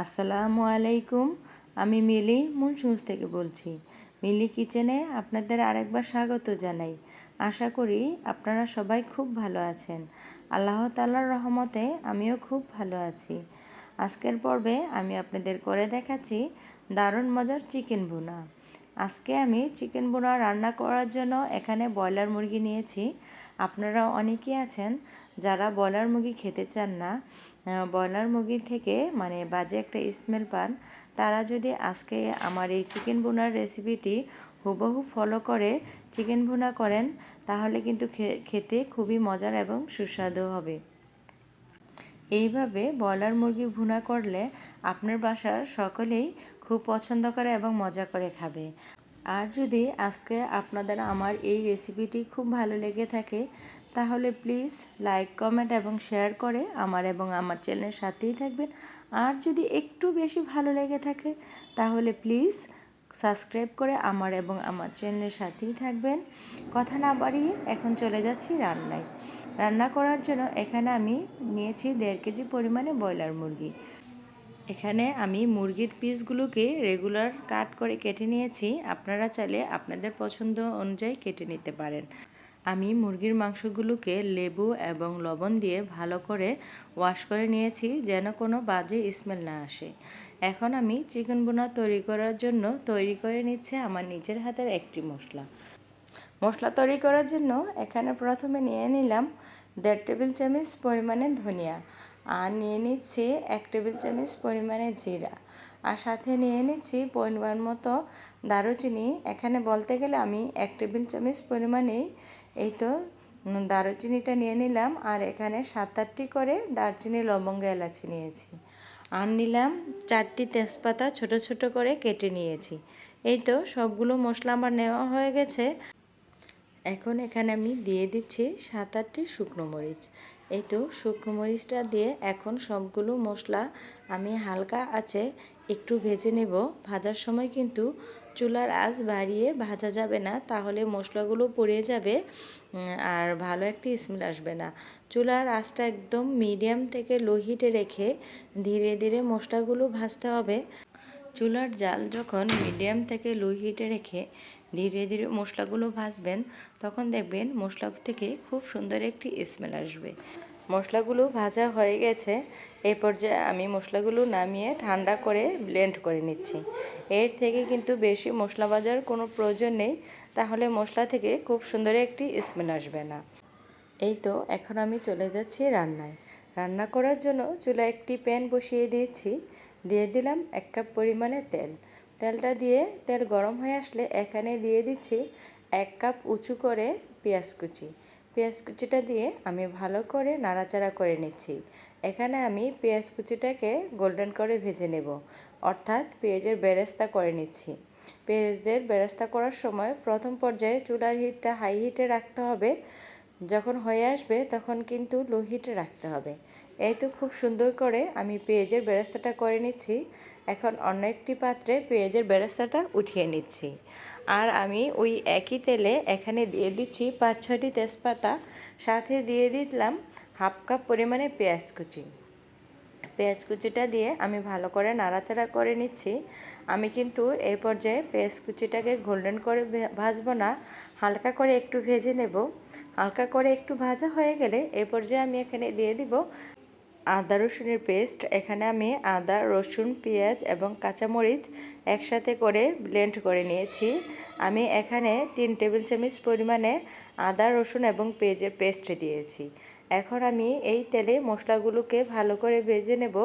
আসসালামু আলাইকুম, আমি মিলি মুনসুজ থেকে বলছি। মিলি কিচেনে আপনাদের আরেকবার স্বাগত জানাই। আশা করি আপনারা সবাই খুব ভালো আছেন। আল্লাহ তাল্লার রহমতে আমিও খুব ভালো আছি। আজকের পর্বে আমি আপনাদের করে দেখাচ্ছি দারুণ মজার চিকেন ভুনা। আজকে আমি চিকেন বোনা রান্না করার জন্য এখানে ব্রয়লার মুরগি নিয়েছি। আপনারা অনেকেই আছেন যারা ব্রয়লার মুরগি খেতে চান না। ব্রয়লার মুরগি থেকে মানে বাজে একটা স্মেল পান, তারা যদি আজকে আমার এই চিকেন বোনার রেসিপিটি হুবহু ফলো করে চিকেন ভুনা করেন, তাহলে কিন্তু খেতে খুবই মজার এবং সুস্বাদু হবে। এইভাবে ব্রয়লার মুরগি ভুনা করলে আপনার বাসার সকলেই খুব পছন্দ করে এবং মজা করে খাবে। আর যদি আজকে আপনাদের আমার এই রেসিপিটি খুব ভালো লেগে থাকে তাহলে প্লিজ লাইক, কমেন্ট এবং শেয়ার করে আমার এবং আমার চ্যানেলের সাথেই থাকবেন। আর যদি একটু বেশি ভালো লেগে থাকে, তাহলে প্লিজ সাবস্ক্রাইব করে আমার এবং আমার চ্যানেলের সাথেই থাকবেন। কথা না বাড়িয়ে এখন চলে যাচ্ছি রান্নায়। রান্না করার জন্য এখানে আমি নিয়েছি দেড় কেজি পরিমাণে ব্রয়লার মুরগি। এখানে আমি মুরগির পিসগুলোকে রেগুলার কাট করে কেটে নিয়েছি। আপনারা চাইলে আপনাদের পছন্দ অনুযায়ী কেটে নিতে পারেন। আমি মুরগির মাংসগুলোকে লেবু এবং লবণ দিয়ে ভালো করে ওয়াশ করে নিয়েছি যেন কোনো বাজে স্মেল না আসে। এখন আমি চিকেন বোনা তৈরি করার জন্য তৈরি করে নিচ্ছে আমার নিজের হাতের একটি মশলা। মশলা তৈরি করার জন্য এখানে প্রথমে নিয়ে নিলাম দেড় টেবিল চামচ পরিমাণে ধনিয়া আর নিয়ে নিচ্ছি এক টেবিল চামচ পরিমাণে জিরা আর সাথে নিয়ে নিচ্ছি পরিমাণ মতো দারুচিনি। এখানে বলতে গেলে আমি এক টেবিল চামচ পরিমাণেই এই তো দারুচিনিটা নিয়ে নিলাম আর এখানে সাত আটটি করে দারচিনি, লবঙ্গ, এলাচি নিয়েছি। আর নিলাম চারটি তেজপাতা ছোট ছোট করে কেটে নিয়েছি। এই তো সবগুলো মশলা আমার নেওয়া হয়ে গেছে। এখন এখানে আমি দিয়ে দিচ্ছি সাত আটটি শুকনো মরিচ। এই তো শুকনো মরিচটা দিয়ে এখন সবগুলো মশলা আমি হালকা আছে একটু ভেজে নেব। ভাজার সময় কিন্তু চুলার আঁচ বাড়িয়ে ভাজা যাবে না, তাহলে মশলাগুলো পড়ে যাবে আর ভালো একটি স্মেল আসবে না। চুলার আঁচটা একদম মিডিয়াম থেকে লো হিটে রেখে ধীরে ধীরে মশলাগুলো ভাজতে হবে। চুলার জাল যখন মিডিয়াম থেকে লো হিটে রেখে ধীরে ধীরে মশলাগুলো ভাজবেন, তখন দেখবেন মশলা থেকে খুব সুন্দর একটি স্মেল আসবে। মশলাগুলো ভাজা হয়ে গেছে এই পর্যায়ে আমি মশলাগুলো নামিয়ে ঠান্ডা করে ব্লেন্ড করে নিচ্ছি। এর থেকে কিন্তু বেশি মশলা ভাজার কোনো প্রয়োজন নেই, তাহলে মশলা থেকে খুব সুন্দর একটি স্মেল আসবে না। এই তো, এখন আমি চলে যাচ্ছি রান্নায়। রান্না করার জন্য চুলা একটি প্যান বসিয়ে দিয়েছি, দিয়ে দিলাম এক কাপ পরিমাণে তেল। তেলটা দিয়ে তেল গরম হয়ে আসলে এখানে দিয়ে দিচ্ছি এক কাপ উঁচু করে পেঁয়াজ কুচি। পেঁয়াজ কুচিটা দিয়ে আমি ভালো করে নাড়াচাড়া করে নিচ্ছি। এখানে আমি পেঁয়াজ কুচিটাকে গোল্ডেন করে ভেজে নেব। অর্থাৎ পেঁয়াজের বেরেস্তা করে নিচ্ছি। পেঁয়াজদের বেরেস্তা করার সময় প্রথম পর্যায়ে চুলার হিটটা হাই হিটে রাখতে হবে। যখন হয়ে আসবে তখন কিন্তু লো হিটে রাখতে হবে। এই তো খুব সুন্দর করে আমি পেঁয়াজের বেরেস্তাটা করে নিচ্ছি। এখন অন্য একটি পাত্রে পেঁয়াজের বেরেস্তাটা উঠিয়ে নিচ্ছি। আর আমি ওই একই তেলে এখানে দিয়ে দিচ্ছি পাঁচ ছটি তেজপাতা। সাথে দিয়ে দিলাম হাফ কাপ পরিমাণে পেঁয়াজ কুচি। পেঁয়াজ কুচিটা দিয়ে আমি ভালো করে নাড়াচাড়া করে নিচ্ছি। আমি কিন্তু এই পর্যায়ে পেঁয়াজ কুচিটাকে গোল্ডেন করে ভাজবো না, হালকা করে একটু ভেজে নেব। হালকা করে একটু ভাজা হয়ে গেলে এই পর্যায়ে আমি এখানে দিয়ে দিব আদা, রসুনের পেস্ট। এখানে আমি আদা, রসুন, পেঁয়াজ এবং কাঁচামরিচ একসাথে করে ব্লেন্ড করে নিয়েছি। আমি এখানে তিন টেবিল চামচ পরিমাণে আদা, রসুন এবং পেঁয়াজের পেস্ট দিয়েছি। এখন আমি এই তেলে মশলাগুলোকে ভালো করে ভেজে নেব।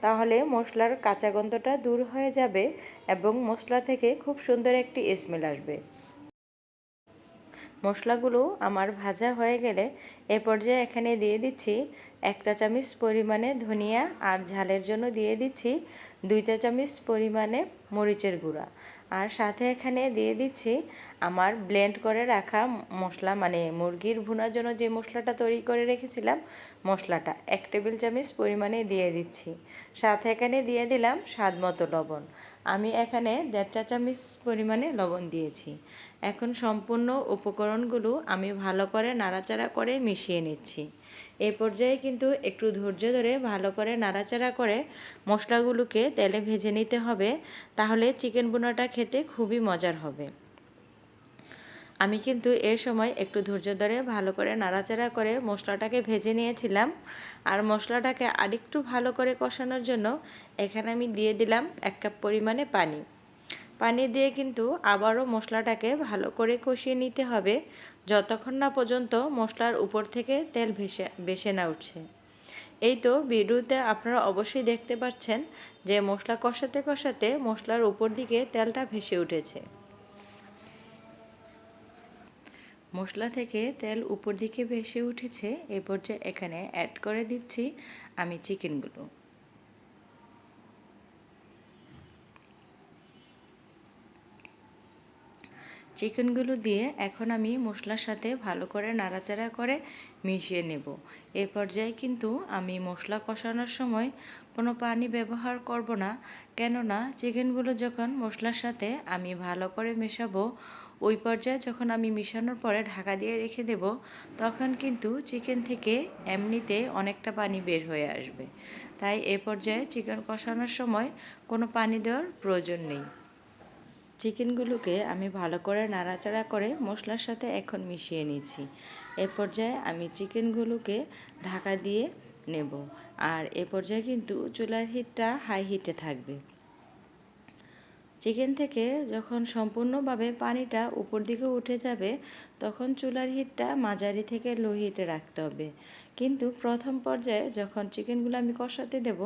তাহলে মশলার কাঁচা গন্ধটা দূর হয়ে যাবে এবং মশলা থেকে খুব সুন্দর একটি স্মেল আসবে। মশলাগুলো আমার ভাজা হয়ে গেলে এ পর্যায়ে এখানে দিয়ে দিচ্ছি এক চা চামচ পরিমাণে ধনিয়া আর ঝালের জন্য দিয়ে দিচ্ছি দুই চা চামচ পরিমাণে মরিচের গুঁড়া। আর সাথে এখানে দিয়ে দিচ্ছি আমার ব্লেন্ড করে রাখা মশলা মানে মুরগির ভুনার জন্য যে মশলাটা তৈরি করে রেখেছিলাম মশলাটা, এক টেবিল চামচ পরিমাণে দিয়ে দিচ্ছি। সাথে এখানে দিয়ে দিলাম স্বাদ মতো লবণ। আমি এখানে দেড় চা চামচ পরিমাণে লবণ দিয়েছি। এখন সম্পূর্ণ উপকরণগুলো আমি ভালো করে নাড়াচাড়া করে মিশিয়ে নিচ্ছি। এই পর্যায়ে কিন্তু একটু ধৈর্য ধরে ভালো করে নাড়াচাড়া করে মশলাগুলোকে তেলে ভেজে নিতে হবে, তাহলে চিকেন বোনাটা খেতে খুবই মজার হবে। আমি কিন্তু এ সময় একটু ধৈর্য ধরে ভালো করে নাড়াচাড়া করে মশলাটাকে ভেজে নিয়েছিলাম, আর মশলাটাকে আরেকটু ভালো করে কষানোর জন্য এখানে আমি দিয়ে দিলাম এক কাপ পরিমাণে পানি। পানি দিয়ে কিন্তু আবারও মশলাটাকে ভালো করে কষিয়ে নিতে হবে, যতক্ষণ না পর্যন্ত মশলার উপর থেকে তেল ভেসে ভেসে না উঠছে। এই তো ভিডিওতে আপনারা অবশ্যই দেখতে পাচ্ছেন যে মশলা কষাতে কষাতে মশলার উপর দিকে তেলটা ভেসে উঠেছে। মশলা থেকে তেল উপর দিকে ভেসে উঠেছে, এ পর্যায়ে এখানে অ্যাড করে দিচ্ছি আমি চিকেনগুলো চিকেনগুলো দিয়ে এখন আমি মশলার সাথে ভালো করে নাড়াচাড়া করে মিশিয়ে নেব। এ পর্যায়ে কিন্তু আমি মশলা কষানোর সময় কোনো পানি ব্যবহার করব না, কেননা চিকেনগুলো যখন মশলার সাথে আমি ভালো করে মেশাবো, ওই পর্যায়ে যখন আমি মিশানোর পরে ঢাকা দিয়ে রেখে দেব, তখন কিন্তু চিকেন থেকে এমনিতে অনেকটা পানি বের হয়ে আসবে। তাই এ পর্যায়ে চিকেন কষানোর সময় কোনো পানি দেওয়ার প্রয়োজন নেই। চিকেনগুলোকে আমি ভালো করে নাড়াচাড়া করে মশলার সাথে এখন মিশিয়ে নিচ্ছি। এ পর্যায়ে আমি চিকেনগুলোকে ঢাকা দিয়ে নেব। আর এ পর্যায়ে কিন্তু চুলার হিটটা হাই হিটে থাকবে। চিকেন থেকে যখন সম্পূর্ণভাবে পানিটা উপর দিকে উঠে যাবে, তখন চুলার হিটটা মাঝারি থেকে লো হিটে রাখতে হবে। কিন্তু প্রথম পর্যায়ে যখন চিকেনগুলো আমি কষাতে দেব,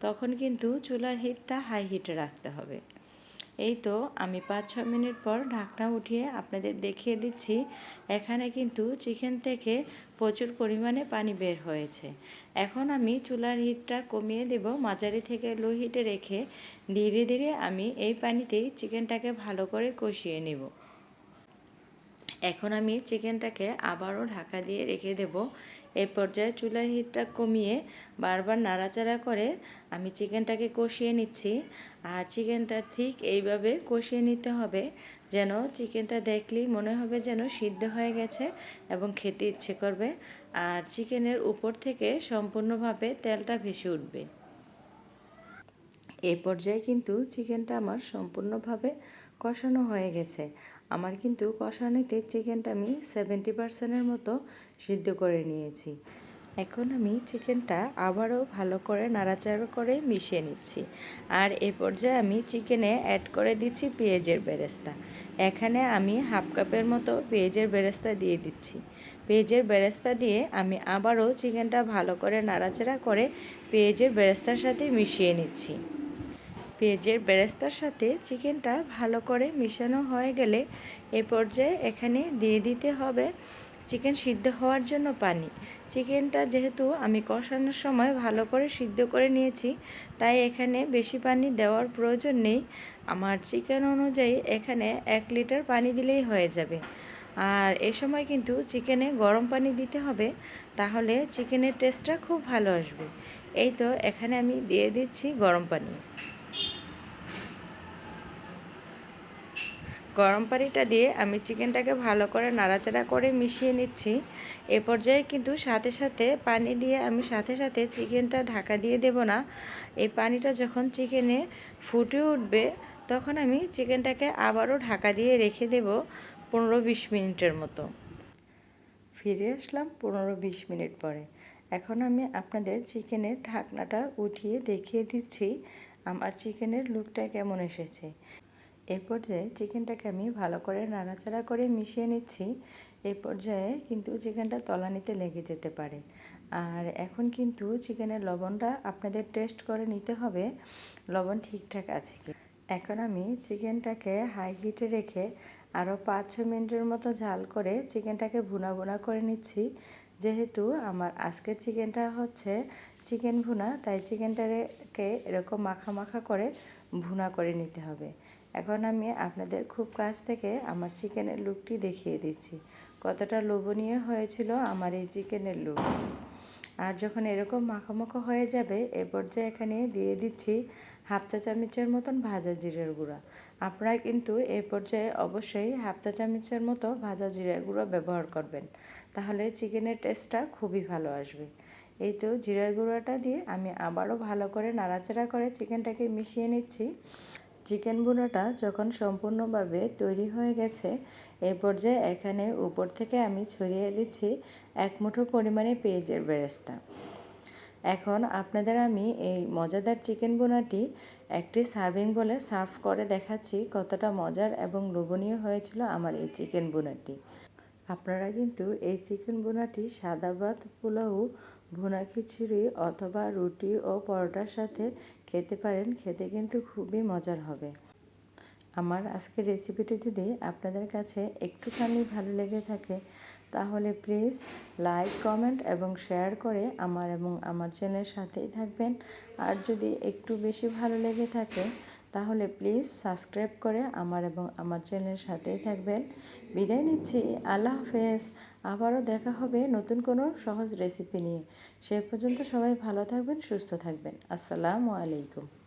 তখন কিন্তু চুলার হিটটা হাই হিটে রাখতে হবে। এই তো আমি পাঁচ ছ মিনিট পর ঢাকনা উঠিয়ে আপনাদের দেখিয়ে দিচ্ছি, এখানে কিন্তু চিকেন থেকে প্রচুর পরিমাণে পানি বের হয়েছে। এখন আমি চুলার হিটটা কমিয়ে দেব, মাঝারি থেকে লো হিটে রেখে ধীরে ধীরে আমি এই পানিতেই চিকেনটাকে ভালো করে কষিয়ে নেব। এখন আমি চিকেনটাকে আবারও ঢাকা দিয়ে রেখে দেব। এই পর্যায়ে চুলার হিটটা কমিয়ে বারবার নাড়াচাড়া করে আমি চিকেনটাকে কষিয়ে নিচ্ছি। আর চিকেনটা ঠিক এইভাবে কষিয়ে নিতে হবে যেন চিকেনটা দেখলেই মনে হবে যেন সিদ্ধ হয়ে গেছে এবং খেতে ইচ্ছে করবে। আর চিকেনের উপর থেকে সম্পূর্ণভাবে তেলটা ভেসে উঠবে। এই পর্যায়ে কিন্তু চিকেনটা আমার সম্পূর্ণভাবে কষানো হয়ে গেছে। আমার কিন্তু কষানিতে চিকেনটা আমি সেভেন্টি পার্সেন্টের মতো সিদ্ধ করে নিয়েছি। এখন আমি চিকেনটা আবারও ভালো করে নাড়াচাড়া করে মিশিয়ে নিচ্ছি। আর এ পর্যায়ে আমি চিকেনে অ্যাড করে দিচ্ছি পেঁয়াজের বেরেস্তা। এখানে আমি হাফ কাপের মতো পেঁয়াজের বেরেস্তা দিয়ে দিচ্ছি। পেঁয়াজের বেরেস্তা দিয়ে আমি আবারও চিকেনটা ভালো করে নাড়াচাড়া করে পেঁয়াজের বেরেস্তার সাথে মিশিয়ে নিচ্ছি। পেঁয়াজের বেরেস্তার সাথে চিকেনটা ভালো করে মিশানো হয়ে গেলে এ পর্যায়ে এখানে দিয়ে দিতে হবে চিকেন সিদ্ধ হওয়ার জন্য পানি। চিকেনটা যেহেতু আমি কষানোর সময় ভালো করে সিদ্ধ করে নিয়েছি, তাই এখানে বেশি পানি দেওয়ার প্রয়োজন নেই। আমার চিকেন অনুযায়ী এখানে এক লিটার পানি দিলেই হয়ে যাবে। আর এ সময় কিন্তু চিকেনে গরম পানি দিতে হবে, তাহলে চিকেনের টেস্টটা খুব ভালো আসবে। এই তো এখানে আমি দিয়ে দিচ্ছি গরম পানি। গরম পানিটা দিয়ে আমি চিকেনটাকে ভালো করে নাড়াচাড়া করে মিশিয়ে নিচ্ছি। এ পর্যায়ে কিন্তু সাথে সাথে পানি দিয়ে আমি সাথে সাথে চিকেনটা ঢাকা দিয়ে দেব না। এই পানিটা যখন চিকেনে ফুটে উঠবে, তখন আমি চিকেনটাকে আবারও ঢাকা দিয়ে রেখে দেব পনেরো বিশ মিনিটের মতো। ফিরে আসলাম পনেরো বিশ মিনিট পরে। এখন আমি আপনাদের চিকেনের ঢাকনাটা উঠিয়ে দেখিয়ে দিচ্ছি। আমার চিকেনের লুকটা কেমন এসেছে? এই পর্যায়ে চিকেনটাকে আমি ভালো করে নাড়াচাড়া করে মিশিয়ে নিচ্ছি এই পর্যায়ে কিন্তু চিকেনটা তলানিতে লেগে যেতে পারে। আর এখন কিন্তু চিকেনের লবণটা আপনাদের টেস্ট করে নিতে হবে। লবণ ঠিকঠাক আছে কি? এখন আমি চিকেনটাকে হাই হিটে রেখে আরও পাঁচ ছ মিনিটের মতো ঝাল করে চিকেনটাকে ভুনা ভুনা করে নিচ্ছি। যেহেতু আমার আজকের চিকেনটা হচ্ছে চিকেন ভুনা, তাই চিকেনটাকে এরকম মাখা মাখা করে ভুনা করে নিতে হবে। এখন আমি আপনাদের খুব কাছ থেকে আমার চিকেনের লুকটি দেখিয়ে দিচ্ছি। কতটা লোভনীয় হয়েছিল আমার এই চিকেনের লুক। আর যখন এরকম মাখামাখো হয়ে যাবে, এ পর্যায়ে এখানে দিয়ে দিচ্ছি হাফ চা চামচের মতন ভাজা জিরের গুঁড়া। আপনারা কিন্তু এই পর্যায়ে অবশ্যই হাফ চা চামচের মতো ভাজা জিরের গুঁড়ো ব্যবহার করবেন। তাহলে চিকেনের টেস্টটা খুবই ভালো আসবে। এই তো জিরার গুঁড়োটা দিয়ে আমি আবারও ভালো করে নাড়াচাড়া করে চিকেনটাকে মিশিয়ে নিচ্ছি। চিকেন বুনাটা যখন সম্পূর্ণভাবে তৈরি হয়ে গেছে এই পর্যায়ে এখানে উপর থেকে আমি ছড়িয়ে দিচ্ছি এক মুঠো পরিমাণে পেঁয়াজের বেরেস্তা। এখন আপনাদের আমি এই মজাদার চিকেন বোনাটি একটি সার্ভিং বলে সার্ভ করে দেখাচ্ছি কতটা মজার এবং লোভনীয় হয়েছিল আমার এই চিকেন বোনাটি আপনারা কিন্তু এই চিকেন বোনাটি সাদা ভাত পোলাও ভুনা খিচুড়ি অথবা রুটি ও পরোটার সাথে খেতে পারেন, খেতে কিন্তু খুবই মজার হবে। আমার আজকের রেসিপিটি যদি আপনাদের কাছে একটুখানি ভালো লেগে থাকে, তাহলে প্লিজ লাইক, কমেন্ট এবং শেয়ার করে আমার এবং আমার চ্যানেলের সাথেই থাকবেন। আর যদি একটু বেশি ভালো লেগে থাকে তাহলে প্লিজ সাবস্ক্রাইব করে আমার এবং আমার চ্যানেলের সাথেই থাকবেন। বিদায় নিচ্ছি, আল্লাহ হাফেজ। আবারও দেখা হবে নতুন কোনো সহজ রেসিপি নিয়ে। সে পর্যন্ত সবাই ভালো থাকবেন, সুস্থ থাকবেন। আসসালামু আলাইকুম।